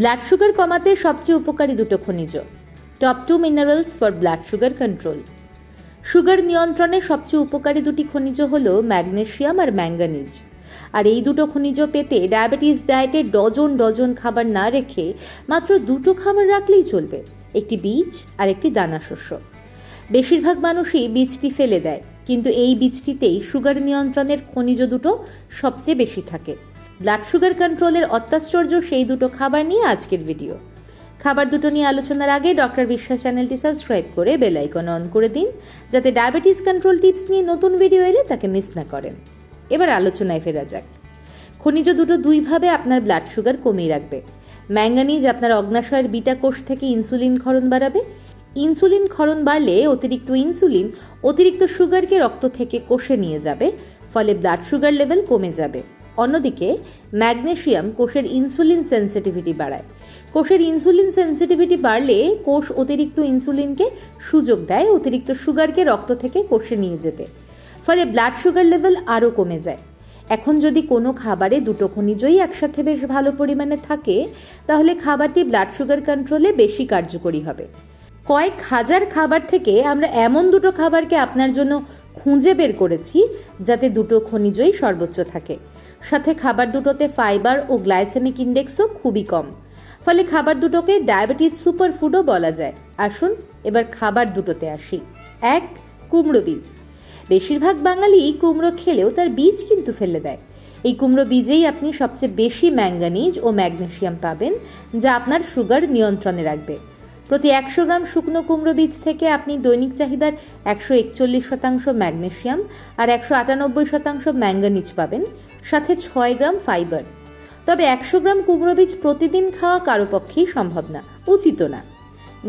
Blood sugar কমাতে সবচেয়ে উপকারী দুটো খনিজ। Top two minerals for blood sugar control sugar নিয়ন্ত্রণে সবচেয়ে উপকারী দুটি খনিজ হল ম্যাগনেশিয়াম আর ম্যাঙ্গানিজ। আর এই দুটো খনিজ পেতে ডায়াবেটিস ডায়েটে ডজন ডজন খাবার না রেখে মাত্র দুটো খাবার রাখলেই চলবে, একটি বীজ আর একটি দানা শস্য। বেশিরভাগ মানুষই বীজটি ফেলে দেয়, কিন্তু এই বীজটিতেই সুগার নিয়ন্ত্রণের খনিজ দুটো সবচেয়ে বেশি থাকে। ব্লাড সুগার কন্ট্রোলের অত্যাশ্চর্য সেই দুটো খাবার নিয়ে আজকের ভিডিও। খাবার দুটো নিয়ে আলোচনার আগে ডক্টর বিশ্বাস চ্যানেলটি সাবস্ক্রাইব করে বেল আইকন অন করে দিন, যাতে ডায়াবেটিস কন্ট্রোল টিপস নিয়ে নতুন ভিডিও এলে তাকে মিস না করেন। এবার আলোচনায় ফেরা যাক। খনিজ দুটো দুইভাবে আপনার ব্লাড সুগার কমিয়ে রাখবে। ম্যাঙ্গানিজ আপনার অগ্নাশয়ের বিটা কোষ থেকে ইনসুলিন ক্ষরণ বাড়াবে। ইনসুলিন ক্ষরণ বাড়লে অতিরিক্ত ইনসুলিন অতিরিক্ত সুগারকে রক্ত থেকে কোষে নিয়ে যাবে, ফলে ব্লাড সুগার লেভেল কমে যাবে। অন্যদিকে ম্যাগনেসিয়াম কোষের ইনসুলিন সেন্সিটিভিটি বাড়ায়। কোষের ইনসুলিন সেন্সিটিভিটি বাড়লে কোষ অতিরিক্ত ইনসুলিনকে সুযোগ দেয়, অতিরিক্ত সুগারকে রক্ত থেকে কোষে নিয়ে যেতে। ফলে ব্লাড সুগার লেভেল আরও কমে যায়। এখন যদি কোনো খাবারে দুটো খনিজই একসাথে বেশ ভালো পরিমাণে থাকে, তাহলে খাবারটি ব্লাড সুগার কন্ট্রোলে বেশি কার্যকরী হবে। কয়েক হাজার খাবার থেকে আমরা এমন দুটো খাবারকে আপনার জন্য খুঁজে বের করেছি, যাতে দুটো খনিজই সর্বোচ্চ থাকে। সাথে খাবার দুটোতে ফাইবার ও গ্লাইসেমিক ইন্ডেক্সও খুবই কম। ফলে খাবার দুটোকে ডায়াবেটিস সুপার ফুডও বলা যায়। আসুন, এবার খাবার দুটোতে আসি। এক, কুমড়ো বীজ। বেশিরভাগ বাঙালি কুমড়ো খেলেও তার বীজ কিন্তু ফেলে দেয়। এই কুমড়ো বীজেই আপনি সবচেয়ে বেশি ম্যাঙ্গানিজ ও ম্যাগনেসিয়াম পাবেন, যা আপনার সুগার নিয়ন্ত্রণে রাখবে। প্রতি একশো গ্রাম শুকনো কুমড়ো বীজ থেকে আপনি দৈনিক চাহিদার একশো একচল্লিশ শতাংশ ম্যাগনেশিয়াম আর একশো আটানব্বই শতাংশ ম্যাঙ্গানিজ পাবেন, সাথে ছয় গ্রাম ফাইবার। তবে একশো গ্রাম কুমড়ো বীজ প্রতিদিন খাওয়া কারও পক্ষেই সম্ভব না, উচিত না।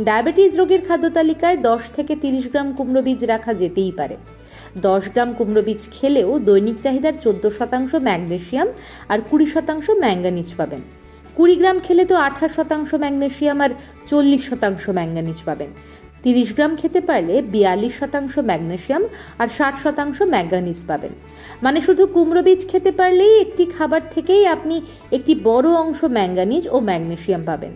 ডায়াবেটিস রোগীর খাদ্য তালিকায় দশ থেকে তিরিশ গ্রাম কুমড়ো বীজ রাখা যেতেই পারে। দশ গ্রাম কুমড়ো বীজ খেলেও দৈনিক চাহিদার চোদ্দ শতাংশ ম্যাগনেশিয়াম আর কুড়ি শতাংশ ম্যাঙ্গানিজ পাবেন। কুড়ি গ্রাম খেলে তো আঠাশ শতাংশ ম্যাগনেসিয়াম আর চল্লিশ শতাংশ ম্যাঙ্গানিজ পাবেন। তিরিশ গ্রাম খেতে পারলে বিয়াল্লিশ শতাংশ ম্যাগনেসিয়াম আর ষাট শতাংশ ম্যাঙ্গানিজ পাবেন। মানে শুধু কুমড়ো বীজ খেতে পারলেই একটি খাবার থেকেই আপনি একটি বড় অংশ ম্যাঙ্গানিজ ও ম্যাগনেসিয়াম পাবেন।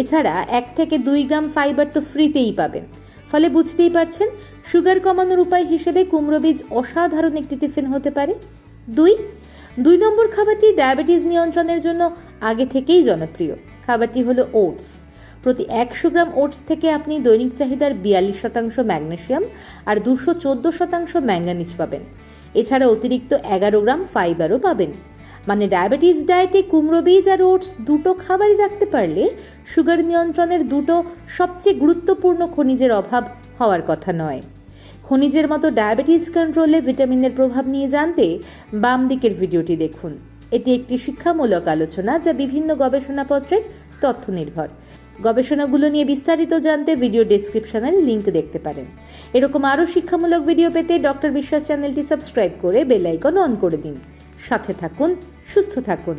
এছাড়া এক থেকে দুই গ্রাম ফাইবার তো ফ্রিতেই পাবেন। ফলে বুঝতেই পারছেন, সুগার কমানোর উপায় হিসেবে কুমড়ো বীজ অসাধারণ একটি টিফিন হতে পারে। দুই দুই নম্বর খাবারটি ডায়াবেটিস নিয়ন্ত্রণের জন্য আগে থেকেই জনপ্রিয়। খাবারটি হলো ওটস। প্রতি একশো গ্রাম ওটস থেকে আপনি দৈনিক চাহিদার বিয়াল্লিশ শতাংশ ম্যাগনেশিয়াম আর দুশো চোদ্দ শতাংশ ম্যাঙ্গানিজ পাবেন। এছাড়া অতিরিক্ত এগারো গ্রাম ফাইবারও পাবেন। মানে ডায়াবেটিস ডায়েটে কুমড়ো বীজ আর ওটস দুটো খাবারই রাখতে পারলে সুগার নিয়ন্ত্রণের দুটো সবচেয়ে গুরুত্বপূর্ণ খনিজের অভাব হওয়ার কথা নয়। খনিজের মতো ডায়াবেটিস কন্ট্রোলে ভিটামিনের প্রভাব নিয়ে জানতে বাম দিকের ভিডিওটি দেখুন। এটি একটি শিক্ষামূলক আলোচনা যা বিভিন্ন গবেষণাপত্রের তথ্য নির্ভর গবেষণাগুলো নিয়ে বিস্তারিত জানতে ভিডিও ডেসক্রিপশনের লিংক দেখতে পারেন। এরকম আরও শিক্ষামূলক ভিডিও পেতে ডক্টর বিশ্বাস চ্যানেলটি সাবস্ক্রাইব করে বেল আইকন অন করে দিন। সাথে থাকুন, সুস্থ থাকুন।